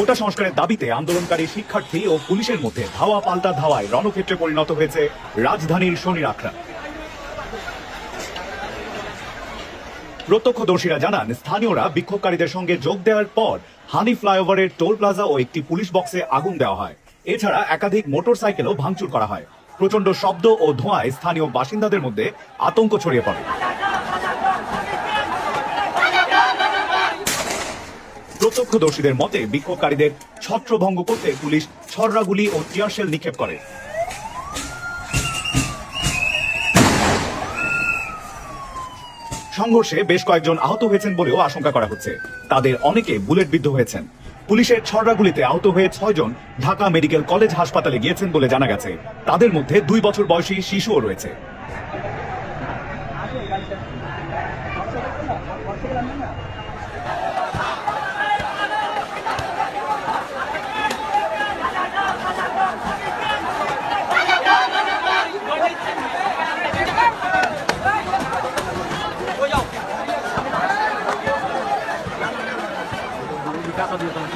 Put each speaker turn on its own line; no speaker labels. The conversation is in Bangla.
কোটা সংস্কারের দাবিতে আন্দোলনকারী শিক্ষার্থী ও পুলিশের মধ্যে ধাওয়া পাল্টা ধাওয়ায় রণক্ষেত্রে পরিণত হয়েছে রাজধানীর শনির আখড়া প্রত্যক্ষদর্শীরা জানান, স্থানীয়রা বিক্ষোভকারীদের সঙ্গে যোগ দেওয়ার পর হানি ফ্লাইওভারের টোল প্লাজা ও একটি পুলিশ বক্সে আগুন দেওয়া হয়। এছাড়া একাধিক মোটরসাইকেলও ভাঙচুর করা হয়। প্রচণ্ড শব্দ ও ধোঁয়ায় স্থানীয় বাসিন্দাদের মধ্যে আতঙ্ক ছড়িয়ে পড়ে। প্রত্যক্ষদর্শীদের মতে, বিক্ষোভকারীদের ছত্রভঙ্গ করতে পুলিশ ছররাগুলি ও টিয়ারশেল নিক্ষেপ করে। সংঘর্ষে বেশ কয়েকজন আহত হয়েছেন বলেও আশঙ্কা করা হচ্ছে। তাদের অনেকে বুলেটবিদ্ধ হয়েছেন। পুলিশের ছড়াগুলিতে আহত হয়ে ছয়জন ঢাকা মেডিকেল কলেজ হাসপাতালে গিয়েছেন বলে জানা গেছে। তাদের মধ্যে দুই বছর বয়সী শিশুও রয়েছে। টাকা দিয়ে দাম